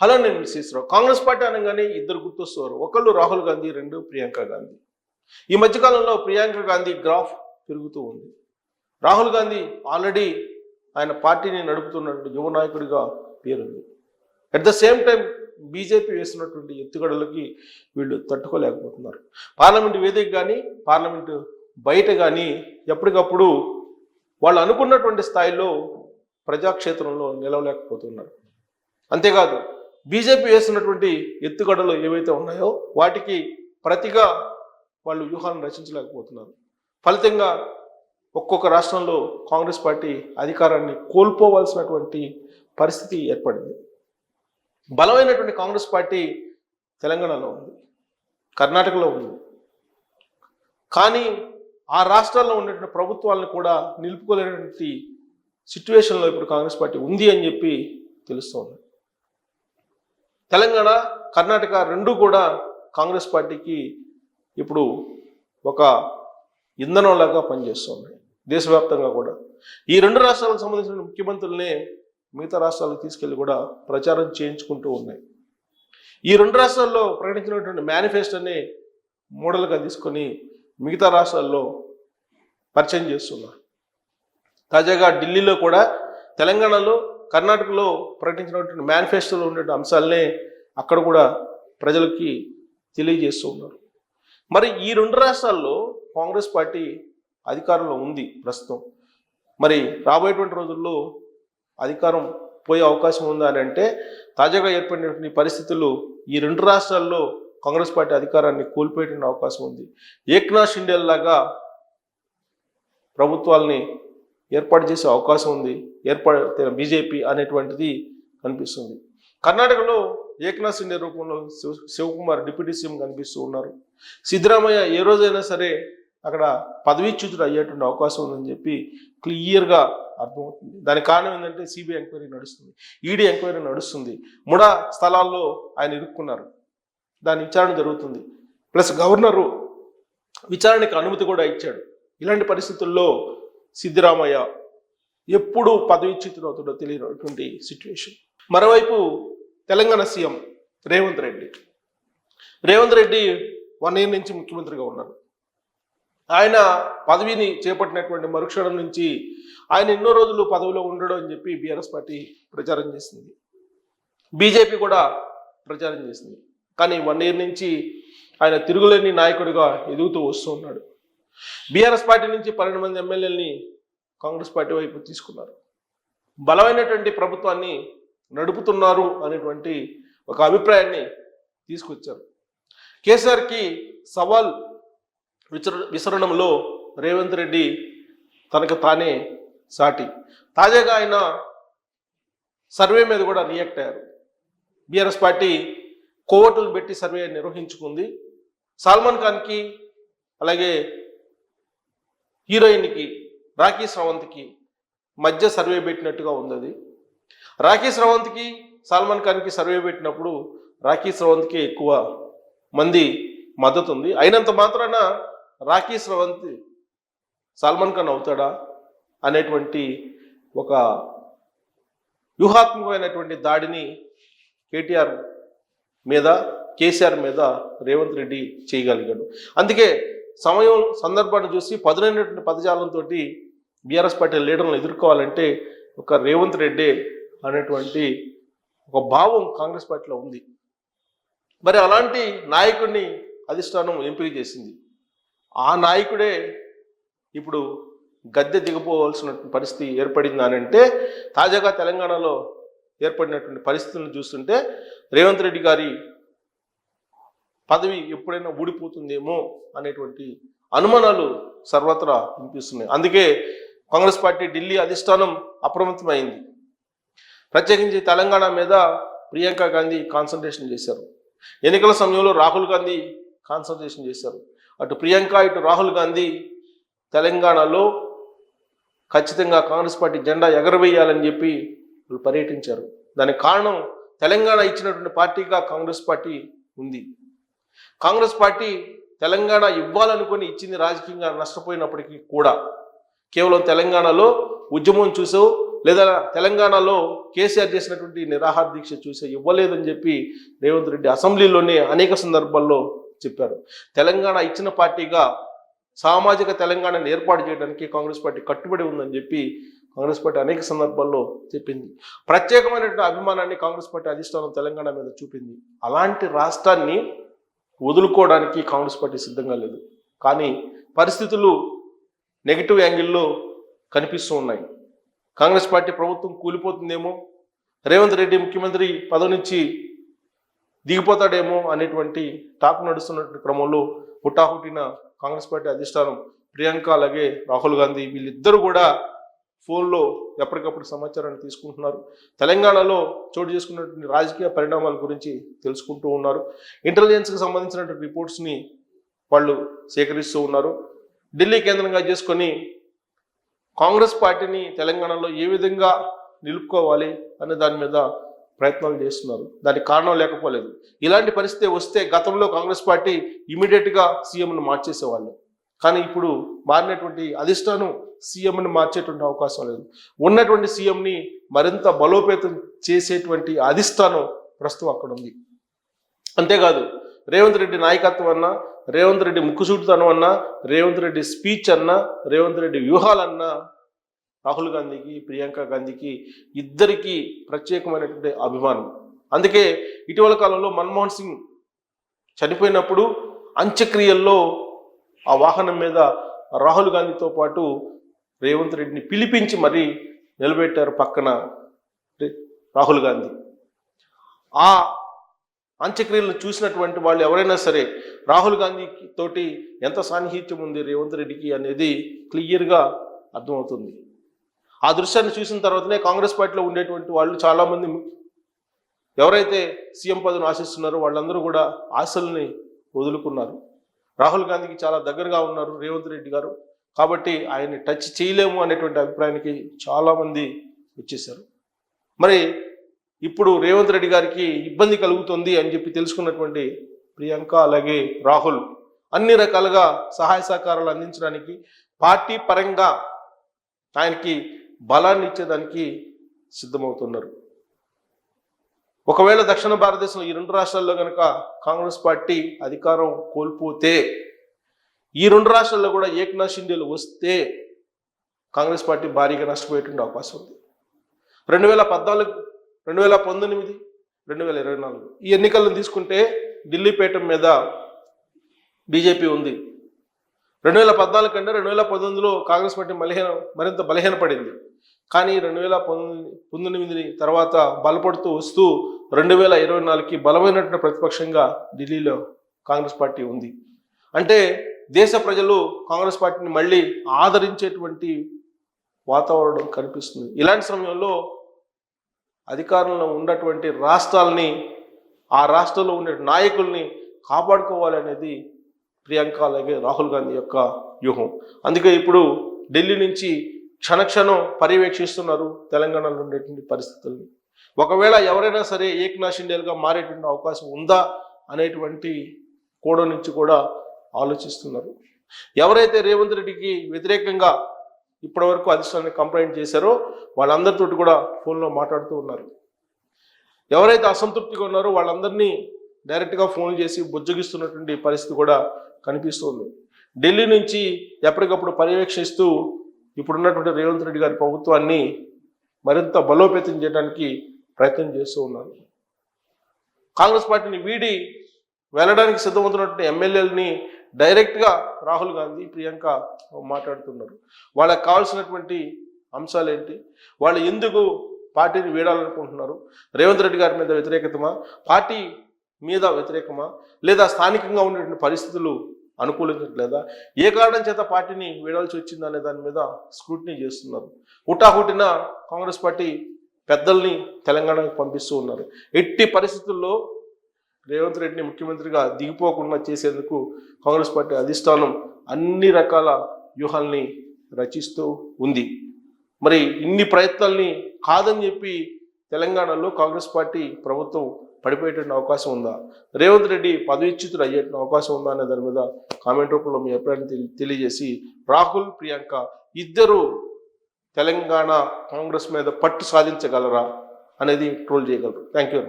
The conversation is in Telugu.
హలో నేను శ్రీశ్రావు. కాంగ్రెస్ పార్టీ అనగానే ఇద్దరు గుర్తొస్తారు. ఒకళ్ళు రాహుల్ గాంధీ రెండు ప్రియాంక గాంధీ. ఈ మధ్యకాలంలో ప్రియాంక గాంధీ గ్రాఫ్ పెరుగుతూ ఉంది. రాహుల్ గాంధీ ఆల్రెడీ ఆయన పార్టీని నడుపుతున్నటువంటి యువ నాయకుడిగా పేరుంది. At the same time BJP వేస్తున్నటువంటి ఎత్తుగడలకి వీళ్ళు తట్టుకోలేకపోతున్నారు. పార్లమెంటు వేదిక కానీ పార్లమెంటు బయట కానీ ఎప్పటికప్పుడు వాళ్ళు అనుకున్నటువంటి స్థాయిలో ప్రజాక్షేత్రంలో నిలవలేకపోతున్నారు. అంతేకాదు బీజేపీ వేస్తున్నటువంటి ఎత్తుగడలు ఏవైతే ఉన్నాయో వాటికి ప్రతిగా వాళ్ళు వ్యూహాలను రచించలేకపోతున్నారు. ఫలితంగా ఒక్కొక్క రాష్ట్రంలో కాంగ్రెస్ పార్టీ అధికారాన్ని కోల్పోవలసినటువంటి పరిస్థితి ఏర్పడింది. బలమైనటువంటి కాంగ్రెస్ పార్టీ తెలంగాణలో ఉంది కర్ణాటకలో ఉంది. కానీ ఆ రాష్ట్రాల్లో ఉన్నటువంటి ప్రభుత్వాలను కూడా నిలుపుకోలేనటువంటి సిచ్యువేషన్లో ఇప్పుడు కాంగ్రెస్ పార్టీ ఉంది అని చెప్పి తెలుస్తోంది. తెలంగాణ కర్ణాటక రెండు కూడా కాంగ్రెస్ పార్టీకి ఇప్పుడు ఒక ఇంధనంలాగా పనిచేస్తుంది. దేశవ్యాప్తంగా కూడా. ఈ రెండు రాష్ట్రాలకు సంబంధించిన ముఖ్యమంత్రులనే మిగతా రాష్ట్రాలకు తీసుకెళ్ళి కూడా ప్రచారం చేయించుకుంటూ ఉన్నాయి. ఈ రెండు రాష్ట్రాల్లో ప్రకటించినటువంటి మేనిఫెస్టోని మోడల్గా తీసుకొని మిగతా రాష్ట్రాల్లో పరిచయం చేస్తున్నారు. తాజాగా ఢిల్లీలో కూడా తెలంగాణలో కర్ణాటకలో ప్రకటించినటువంటి మేనిఫెస్టోలో ఉండే అంశాలనే అక్కడ కూడా ప్రజలకి తెలియజేస్తూ ఉన్నారు. మరి ఈ రెండు రాష్ట్రాల్లో కాంగ్రెస్ పార్టీ అధికారంలో ఉంది ప్రస్తుతం. మరి రాబోయేటువంటి రోజుల్లో అధికారం పోయే అవకాశం ఉందా అని అంటే తాజాగా ఏర్పడినటువంటి పరిస్థితులు ఈ రెండు రాష్ట్రాల్లో కాంగ్రెస్ పార్టీ అధికారాన్ని కోల్పోయేటువంటి అవకాశం ఉంది. ఏక్నాథ్ షిండేల్ లాగా ప్రభుత్వాల్ని ఏర్పాటు చేసే అవకాశం ఉంది. ఏర్పాటు బీజేపీ అనేటువంటిది కనిపిస్తుంది. కర్ణాటకలో ఏకనాథ్ షిండే రూపంలో శివ శివకుమార్ డిప్యూటీ సీఎం కనిపిస్తూ ఉన్నారు. సిద్ధరామయ్య ఏ రోజైనా సరే అక్కడ పదవీచ్యుతుడు అయ్యేటువంటి అవకాశం ఉందని చెప్పి క్లియర్గా అర్థమవుతుంది. దానికి కారణం ఏంటంటే సిబిఐ ఎంక్వైరీ నడుస్తుంది. ఈడీ ఎంక్వైరీ నడుస్తుంది. ముడా స్థలాల్లో ఆయన ఇరుక్కున్నారు. దాని విచారణ జరుగుతుంది. ప్లస్ గవర్నరు విచారణకి అనుమతి కూడా ఇచ్చాడు. ఇలాంటి పరిస్థితుల్లో సిద్ధిరామయ్య ఎప్పుడు పదవిచ్యుతుడవుతాడో తెలియనటువంటి సిచ్యువేషన్ మరోవైపు Telangana CM Revanth Reddy. Revanth Reddy one year నుంచి ముఖ్యమంత్రిగా ఉన్నారు. ఆయన పదవిని చేపట్టినటువంటి మరుక్షణం నుంచి ఆయన ఎన్నో రోజులు పదవిలో ఉండడం అని చెప్పి బీఆర్ఎస్ పార్టీ ప్రచారం చేసింది. బీజేపీ కూడా ప్రచారం చేసింది. కానీ వన్ ఇయర్ నుంచి ఆయన తిరుగులేని నాయకుడిగా ఎదుగుతూ వస్తూ ఉన్నాడు. బీఆర్ఎస్ పార్టీ నుంచి పన్నెండు మంది ఎమ్మెల్యేలని కాంగ్రెస్ పార్టీ వైపు తీసుకున్నారు. బలమైనటువంటి ప్రభుత్వాన్ని నడుపుతున్నారు అనేటువంటి ఒక అభిప్రాయాన్ని తీసుకొచ్చారు. కేసీఆర్కి సవాల్ విసర విసరణంలో రేవంత్ రెడ్డి తనకు తానే సాటి. తాజాగా ఆయన సర్వే మీద కూడా రియాక్ట్ అయ్యారు. బీఆర్ఎస్ పార్టీ కోవటులు పెట్టి సర్వే నిర్వహించుకుంది. సల్మాన్ ఖాన్కి అలాగే హీరోయిన్కి రాఖీ శ్రవంత్కి మధ్య సర్వే పెట్టినట్టుగా ఉంది అది రాఖీ శ్రవంత్కి సల్మాన్ ఖాన్కి సర్వే పెట్టినప్పుడు రాఖీ శ్రవంత్కి ఎక్కువ మంది మద్దతు ఉంది అయినంత మాత్రాన రాఖీ శ్రవంత్ సల్మాన్ ఖాన్ అవుతాడా అనేటువంటి ఒక వ్యూహాత్మకమైనటువంటి దాడిని కేటీఆర్ మీద కేసీఆర్ మీద రేవంత్ రెడ్డి చేయగలిగాడు. అందుకే సమయం సందర్భాన్ని చూసి పదునైనటువంటి పదజాలంతో బీఆర్ఎస్ పార్టీ లీడర్లను ఎదుర్కోవాలంటే ఒక రేవంత్ రెడ్డి అనేటువంటి ఒక భావం కాంగ్రెస్ పార్టీలో ఉంది. మరి అలాంటి నాయకుడిని అధిష్టానం ఎంపిక చేసింది. ఆ నాయకుడే ఇప్పుడు గద్దె దిగిపోవాల్సిన పరిస్థితి ఏర్పడింది అని అంటే తాజాగా తెలంగాణలో ఏర్పడినటువంటి పరిస్థితులను చూస్తుంటే రేవంత్ రెడ్డి గారి పదవి ఎప్పుడైనా ఊడిపోతుందేమో అనేటువంటి అనుమానాలు సర్వత్రా వినిపిస్తున్నాయి. అందుకే కాంగ్రెస్ పార్టీ ఢిల్లీ అధిష్టానం అప్రమత్తమైంది. ప్రత్యేకించి తెలంగాణ మీద ప్రియాంక గాంధీ కాన్సన్ట్రేషన్ చేశారు. ఎన్నికల సమయంలో రాహుల్ గాంధీ కాన్సన్ట్రేషన్ చేశారు. అటు ప్రియాంక ఇటు రాహుల్ గాంధీ తెలంగాణలో ఖచ్చితంగా కాంగ్రెస్ పార్టీ జెండా ఎగరవేయాలని చెప్పి వాళ్ళు పర్యటించారు. దానికి కారణం తెలంగాణ ఇచ్చినటువంటి పార్టీగా కాంగ్రెస్ పార్టీ ఉంది. కాంగ్రెస్ పార్టీ తెలంగాణ ఇవ్వాలనుకుని ఇచ్చింది రాజకీయంగా నష్టపోయినప్పటికీ కూడా కేవలం తెలంగాణలో ఉద్యమం చూసావు లేదా తెలంగాణలో కేసీఆర్ చేసినటువంటి నిరాహార దీక్ష చూసే ఇవ్వలేదని చెప్పి రేవంత్ రెడ్డి అసెంబ్లీలోనే అనేక సందర్భాల్లో చెప్పారు. తెలంగాణ ఇచ్చిన పార్టీగా సామాజిక తెలంగాణను ఏర్పాటు చేయడానికి కాంగ్రెస్ పార్టీ కట్టుబడి ఉందని చెప్పి కాంగ్రెస్ పార్టీ అనేక సందర్భాల్లో చెప్పింది. ప్రత్యేకమైనటువంటి అభిమానాన్ని కాంగ్రెస్ పార్టీ అధిష్టానం తెలంగాణ మీద చూపింది. అలాంటి రాష్ట్రాన్ని వదులుకోవడానికి కాంగ్రెస్ పార్టీ సిద్ధంగా లేదు. కానీ పరిస్థితులు నెగిటివ్ యాంగిల్లో కనిపిస్తూ ఉన్నాయి. కాంగ్రెస్ పార్టీ ప్రభుత్వం కూలిపోతుందేమో రేవంత్ రెడ్డి ముఖ్యమంత్రి పదవి నుంచి దిగిపోతాడేమో అనేటువంటి టాక్ నడుస్తున్నటువంటి క్రమంలో హుటాహుటిన కాంగ్రెస్ పార్టీ అధిష్టానం ప్రియాంక అలాగే రాహుల్ గాంధీ వీళ్ళిద్దరూ కూడా ఫోన్లో ఎప్పటికప్పుడు సమాచారాన్ని తీసుకుంటున్నారు. తెలంగాణలో చోటు చేసుకున్నటువంటి రాజకీయ పరిణామాల గురించి తెలుసుకుంటూ ఉన్నారు. ఇంటెలిజెన్స్కి సంబంధించినటువంటి రిపోర్ట్స్ని వాళ్ళు సేకరిస్తూ ఉన్నారు. ఢిల్లీ కేంద్రంగా చేసుకొని కాంగ్రెస్ పార్టీని తెలంగాణలో ఏ విధంగా నిలుపుకోవాలి అనే దాని మీద ప్రయత్నాలు చేస్తున్నారు. దానికి కారణం లేకపోలేదు. ఇలాంటి పరిస్థితి వస్తే గతంలో కాంగ్రెస్ పార్టీ ఇమీడియట్గా సీఎంను మార్చేసేవాళ్ళు. కానీ ఇప్పుడు మారినటువంటి అధిష్టానం సీఎంని మార్చేటువంటి అవకాశం లేదు. ఉన్నటువంటి సీఎంని మరింత బలోపేతం చేసేటువంటి అధిష్టానం ప్రస్తుతం అక్కడ ఉంది. అంతేకాదు రేవంత్ రెడ్డి నాయకత్వం అన్నా రేవంత్ రెడ్డి ముక్కుసూటితనం అన్నా రేవంత్ రెడ్డి స్పీచ్ అన్నా రేవంత్ రెడ్డి వ్యూహాలన్నా రాహుల్ గాంధీకి ప్రియాంక గాంధీకి ఇద్దరికీ ప్రత్యేకమైనటువంటి అభిమానం. అందుకే ఇటీవల కాలంలో మన్మోహన్ సింగ్ చనిపోయినప్పుడు అంత్యక్రియల్లో ఆ వాహనం మీద రాహుల్ గాంధీతో పాటు రేవంత్ రెడ్డిని పిలిపించి మరీ నిలబెట్టారు పక్కన రాహుల్ గాంధీ. ఆ అంత్యక్రియలను చూసినటువంటి వాళ్ళు ఎవరైనా సరే రాహుల్ గాంధీ తోటి ఎంత సాన్నిహిత్యం ఉంది రేవంత్ రెడ్డికి అనేది క్లియర్గా అర్థమవుతుంది. ఆ దృశ్యాన్ని చూసిన తర్వాతనే కాంగ్రెస్ పార్టీలో ఉండేటువంటి వాళ్ళు చాలామంది ఎవరైతే సీఎం పదవిని ఆశిస్తున్నారో వాళ్ళందరూ కూడా ఆశల్ని వదులుకున్నారు. రాహుల్ గాంధీకి చాలా దగ్గరగా ఉన్నారు రేవంత్ రెడ్డి గారు. కాబట్టి ఆయన్ని టచ్ చేయలేము అనేటువంటి అభిప్రాయానికి చాలామంది వచ్చేసారు మరి ఇప్పుడు రేవంత్ రెడ్డి గారికి ఇబ్బంది కలుగుతుంది అని చెప్పి తెలుసుకున్నటువంటి ప్రియాంక అలాగే రాహుల్ అన్ని రకాలుగా సహాయ సహకారాలు అందించడానికి పార్టీ పరంగా ఆయనకి బలాన్ని ఇచ్చేదానికి సిద్ధమవుతున్నారు. ఒకవేళ దక్షిణ భారతదేశంలో ఈ రెండు రాష్ట్రాల్లో కనుక కాంగ్రెస్ పార్టీ అధికారం కోల్పోతే ఈ రెండు రాష్ట్రాల్లో కూడా ఏకనాథ్ షిండేలు వస్తే కాంగ్రెస్ పార్టీ భారీగా నష్టపోయేటువంటి అవకాశం ఉంది. రెండు వేల పద్నాలుగు రెండు వేల పంతొమ్మిది రెండు వేల ఇరవై నాలుగు ఈ ఎన్నికలను తీసుకుంటే ఢిల్లీ పీఠం మీద బీజేపీ ఉంది. రెండు వేల పద్నాలుగు కంటే రెండు వేల పంతొమ్మిదిలో కాంగ్రెస్ పార్టీ బలహీన మరింత బలహీనపడింది. కానీ రెండు వేల పంతొమ్మిది పంతొమ్మిది తర్వాత బలపడుతూ వస్తూ రెండు వేల ఇరవై నాలుగుకి బలమైనటువంటి ప్రతిపక్షంగా ఢిల్లీలో కాంగ్రెస్ పార్టీ ఉంది. అంటే దేశ ప్రజలు కాంగ్రెస్ పార్టీని మళ్ళీ ఆదరించేటువంటి వాతావరణం కనిపిస్తుంది. ఇలాంటి సమయంలో అధికారంలో ఉన్నటువంటి రాష్ట్రాలని ఆ రాష్ట్రంలో ఉండే నాయకుల్ని కాపాడుకోవాలనేది ప్రియాంక అలాగే రాహుల్ గాంధీ యొక్క వ్యూహం. అందుకే ఇప్పుడు ఢిల్లీ నుంచి క్షణక్షణం పర్యవేక్షిస్తున్నారు తెలంగాణలో ఉండేటువంటి పరిస్థితుల్ని. ఒకవేళ ఎవరైనా సరే ఏక్నాథ్ షిండేలుగా మారేటువంటి అవకాశం ఉందా అనేటువంటి కోడ నుంచి కూడా ఆలోచిస్తున్నారు. ఎవరైతే రేవంత్ రెడ్డికి వ్యతిరేకంగా ఇప్పటివరకు అధిష్టానాన్ని కంప్లైంట్ చేశారో వాళ్ళందరితోటి కూడా ఫోన్లో మాట్లాడుతూ ఉన్నారు. ఎవరైతే అసంతృప్తిగా ఉన్నారో వాళ్ళందరినీ డైరెక్ట్గా ఫోన్ చేసి బుజ్జగిస్తున్నటువంటి పరిస్థితి కూడా కనిపిస్తుంది. ఢిల్లీ నుంచి ఎప్పటికప్పుడు పర్యవేక్షిస్తూ ఇప్పుడున్నటువంటి రేవంత్ రెడ్డి గారి ప్రభుత్వాన్ని మరింత బలోపేతం చేయడానికి ప్రయత్నం చేస్తూ ఉన్నారు. కాంగ్రెస్ పార్టీని వీడి వెళ్ళడానికి సిద్ధమవుతున్నటువంటి ఎమ్మెల్యేలని డైరెక్ట్గా రాహుల్ గాంధీ ప్రియాంక మాట్లాడుతున్నారు. వాళ్ళకి కావాల్సినటువంటి అంశాలు ఏంటి? వాళ్ళు ఎందుకు పార్టీని వీడాలనుకుంటున్నారు? రేవంత్ రెడ్డి గారి మీద వ్యతిరేకతమా? పార్టీ మీద వ్యతిరేకమా? లేదా స్థానికంగా ఉన్నటువంటి పరిస్థితులు అనుకూలించట్లేదా? ఏ కారణం చేత పార్టీని వీడాల్సి వచ్చిందనే అనే దాని మీద స్క్రూటినీ చేస్తున్నారు. హుటాహుటిన కాంగ్రెస్ పార్టీ పెద్దల్ని తెలంగాణకు పంపిస్తూ ఉన్నారు. ఎట్టి పరిస్థితుల్లో రేవంత్ రెడ్డిని ముఖ్యమంత్రిగా దిగిపోకుండా చేసేందుకు కాంగ్రెస్ పార్టీ అధిష్టానం అన్ని రకాల వ్యూహాల్ని రచిస్తూ ఉంది. మరి ఇన్ని ప్రయత్నాల్ని కాదని చెప్పి తెలంగాణలో కాంగ్రెస్ పార్టీ ప్రభుత్వం పడిపోయేటువంటి అవకాశం ఉందా? రేవంత్ రెడ్డి పదవిచ్యుతులు అయ్యేటువంటి అవకాశం ఉందా అనే దాని మీద కామెంట్ రూపంలో మీ అభిప్రాయాన్ని తెలి- తెలియజేసి రాహుల్ ప్రియాంక ఇద్దరు తెలంగాణ కాంగ్రెస్ మీద పట్టు సాధించగలరా అనేది ట్రోల్ చేయగలరు. Thank you